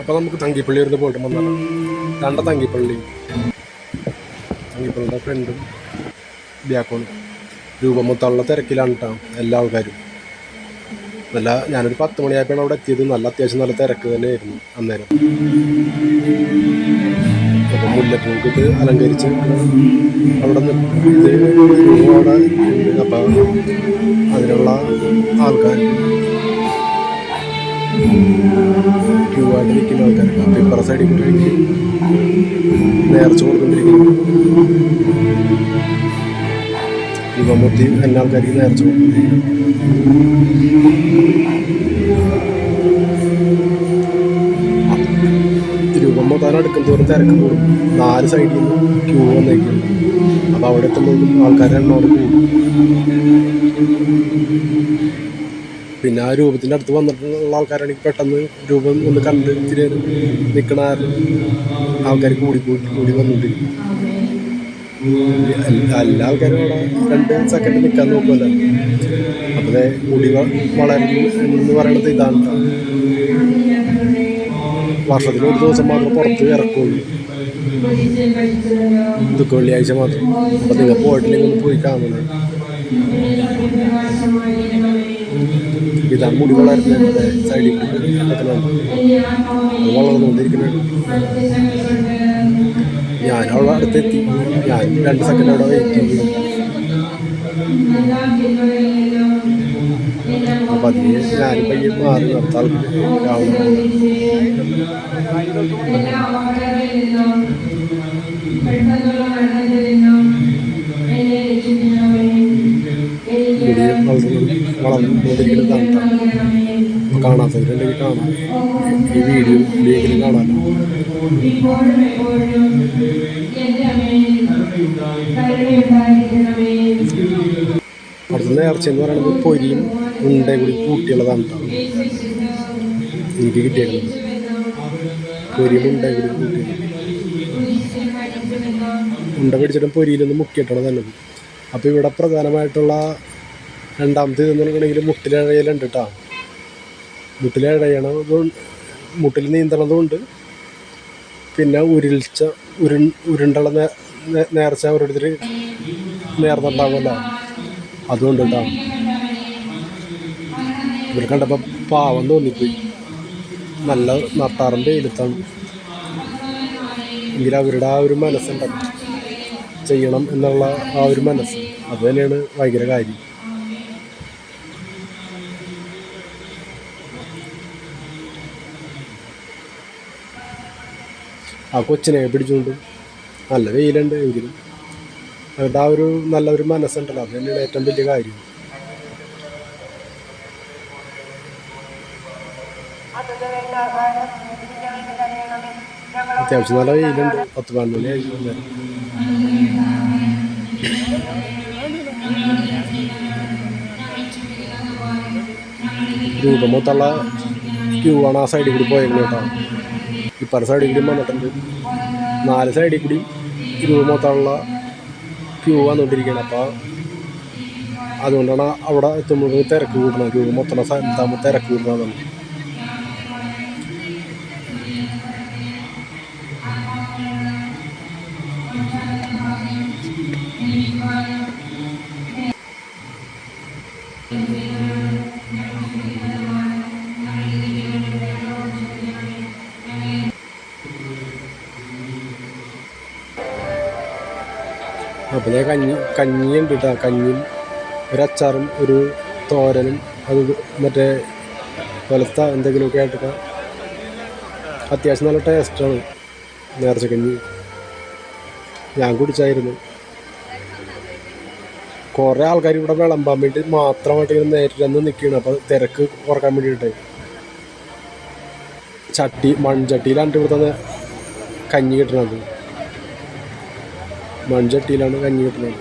അപ്പോൾ നമുക്ക് തങ്കിപ്പള്ളി വരുന്ന പോയിട്ട് വന്നാൽ രണ്ട തങ്കിപ്പള്ളി. തങ്കിപ്പള്ളിയുടെ ഫ്രണ്ടും ബാക്കോണ് രൂപമൊത്തമുള്ള തിരക്കിലാണ് കേട്ടോ എല്ലാ ആൾക്കാരും. നല്ല ഞാനൊരു പത്ത് മണിയായപ്പോഴാണ് അവിടെ എത്തിയത്. നല്ല അത്യാവശ്യം നല്ല തിരക്ക് തന്നെയായിരുന്നു അന്നേരം. അപ്പോൾ മുല്ലപ്പൂക്കിട്ട് അലങ്കരിച്ച് അവിടെ നിന്ന് അപ്പോൾ അതിനുള്ള ആൾക്കാർ ക്യൂ ആയിട്ട് നിൽക്കുന്ന ആൾക്കാർക്ക് അപ്പോൾ ഇപ്പുറ സൈഡിൽ കൂടി എനിക്ക് നേർച്ച കൊടുത്തുകൊണ്ടിരിക്കുന്നു രൂപമൂർത്തി എല്ലാ ആൾക്കാർക്കും നേർച്ച മൊത്തം അടുക്കും തോറും തിരക്ക് കൂടും. നാല് സൈഡിൽ നിന്ന് ക്യൂ വന്നേക്കും അപ്പോൾ അവിടെ എത്തുമ്പോഴും ആൾക്കാരുടെ കൂടും. പിന്നെ ആ രൂപത്തിന്റെ അടുത്ത് വന്നിട്ടുള്ള ആൾക്കാരാണെങ്കിൽ പെട്ടെന്ന് രൂപം ഒന്ന് കണ്ട് ഇത്തിരി നിൽക്കണ ആൾക്കാർ കൂടി കൂടി കൂടി വന്നുകൊണ്ടിരിക്കും എല്ലാ ആൾക്കാരും അവിടെ രണ്ട് സെക്കൻഡ് നിൽക്കാൻ നോക്കുമല്ലോ അപ്പോൾ കൂടി മുടി വ- വളരുന്നു എന്ന് പറയണത് ഇതാണ് വർഷത്തിൽ ഒരു ദിവസം മാത്രം പുറത്ത് ഇറക്കുള്ളൂ. ദുഃഖ വെള്ളിയാഴ്ച മാത്രം. അപ്പം നിങ്ങൾ പോയിട്ടില്ലെങ്കിൽ ഒന്ന് പോയി കാണണം ഇതാണ് മുടി വളരുന്നത് സൈഡിൽ വളർന്നുകൊണ്ടിരിക്കുന്നുണ്ട് ഞാൻ അവിടെ അടുത്തെത്തി ഞാൻ രണ്ട് സെക്കൻഡ് അവിടെ വെയിറ്റ് ചെയ്തു അപ്പം അതിന് ഞാൻ പയ്യെ മാറി നിർത്താൻ മുടി വളർന്നു കാണാത്തവരുണ്ടെങ്കിൽ കാണാം. ഈ വീഡിയോ വീഡിയോയിലും കാണാമല്ലോ അടുത്ത നേർച്ച എന്ന് പറയുന്നത് പൊരിയും ഉണ്ടെ കൂടി കൂട്ടിയുള്ളതാണ് ട്ടോ. എനിക്ക് കിട്ടിയേക്കുന്നത്. പൊരിയും ഉണ്ടയും കൂടി കൂട്ടി ഉണ്ട പിടിച്ചിട്ടും പൊരിയിലൊന്ന് മുക്കിയിട്ടാണ് തന്നെ അപ്പോൾ ഇവിടെ പ്രധാനമായിട്ടുള്ള രണ്ടാമത്തെ എന്ന് പറഞ്ഞിട്ടുണ്ടെങ്കിൽ മുട്ടിലിഴയലുണ്ട് കേട്ടോ. മുട്ടിലിഴയണത് മുട്ടിൽ നീന്തണതുകൊണ്ട് പിന്നെ ഉരുൾച്ച ഉരു ഉരുണ്ടുള്ള നേർച്ച ഓരോരുത്തർ നേർന്നുണ്ടാവുമല്ലോ. അതുകൊണ്ട് കേട്ടോ. ഇവർ കണ്ടപ്പോൾ പാവം തോന്നിപ്പോയി. നല്ല നട്ടാറും വെയിലത്താണ് എങ്കിൽ അവരുടെ ആ ഒരു മനസ്സുണ്ടല്ലോ. ചെയ്യണം എന്നുള്ള ആ ഒരു മനസ്സ്. അത് തന്നെയാണ് ഭയങ്കര കാര്യം. ആ കൊച്ചിനെ പിടിച്ചുകൊണ്ട് നല്ല വെയിലുണ്ട് എങ്കിലും അവരുടെ ആ ഒരു നല്ലൊരു മനസ്സുണ്ടല്ലോ. അത് തന്നെയാണ് ഏറ്റവും വലിയ കാര്യം. അത്യാവശ്യം നല്ല വെയിലുണ്ട്. പത്ത് പതിനൊന്ന് മണി. രൂപം മൊത്തമുള്ള ക്യൂ ആണ് ആ സൈഡിൽ കൂടി പോയേക്കുന്നത് കേട്ടോ. ഇപ്പറ സൈഡിൽ കൂടി വന്നിട്ടുണ്ട്. നാല് സൈഡിൽ കൂടി ഇരുപത് മൊത്തമുള്ള ക്യൂ വന്നുകൊണ്ടിരിക്കുകയാണ്. അപ്പോൾ അതുകൊണ്ടാണ് അവിടെ എത്തുമ്പോൾ തിരക്ക് കൂടണം ക്യൂ മൊത്തം സ്ഥലത്താകുമ്പോൾ തിരക്ക് കൂട്ടണമെന്നാണ് അപ്പോൾ ഞാൻ കഞ്ഞി കഞ്ഞിയുണ്ട് കേട്ടോ കഞ്ഞിയും ഒരു അച്ചാറും ഒരു തോരനും അത് മറ്റേ കൊലത്ത എന്തെങ്കിലുമൊക്കെ ആയിട്ടൊക്കെ അത്യാവശ്യം നല്ല ടേസ്റ്റാണ്. നേർച്ച കഞ്ഞി. ഞാൻ കുടിച്ചായിരുന്നു. കുറേ ആൾക്കാർ ഇവിടെ വിളമ്പാൻ വേണ്ടി മാത്രമായിട്ട് ഇങ്ങനെ നേരിട്ട് നിൽക്കുകയാണ് അപ്പോൾ തിരക്ക് കുറയ്ക്കാൻ വേണ്ടിയിട്ട്. ചട്ടി മൺചട്ടിയിലാണ് ഇവിടുത്തെ കഞ്ഞി കിട്ടുന്നത് മൺചട്ടിയിലാണ് കഞ്ഞി കിട്ടുന്നത്.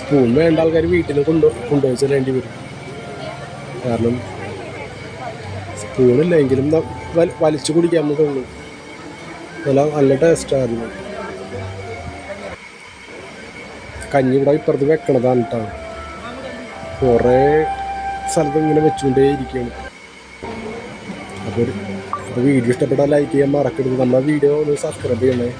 സ്പൂൺ വേണ്ട ആൾക്കാർ വീട്ടിൽ കൊണ്ടു കൊണ്ടുപോയി ചെല്ലേണ്ടി വരും. കാരണം സ്പൂണില്ലെങ്കിലും വലിച്ചു കുടിക്കാൻ നമുക്ക് തോന്നുന്നു. നല്ല നല്ല ടേസ്റ്റായിരുന്നു കഞ്ഞി ഇവിടെ ഇപ്പുറത്ത് വെക്കണതാണ് കേട്ടോ കുറേ സ്ഥലത്ത് ഇങ്ങനെ വെച്ചുകൊണ്ടേ ഇരിക്കുകയാണ് അപ്പോൾ അപ്പോൾ വീഡിയോ ഇഷ്ടപ്പെട്ടാൽ ലൈക്ക് ചെയ്യാൻ മറക്കരുത്. നമ്മുടെ വീഡിയോ ഒന്ന് സബ്സ്ക്രൈബ് ചെയ്യണേ.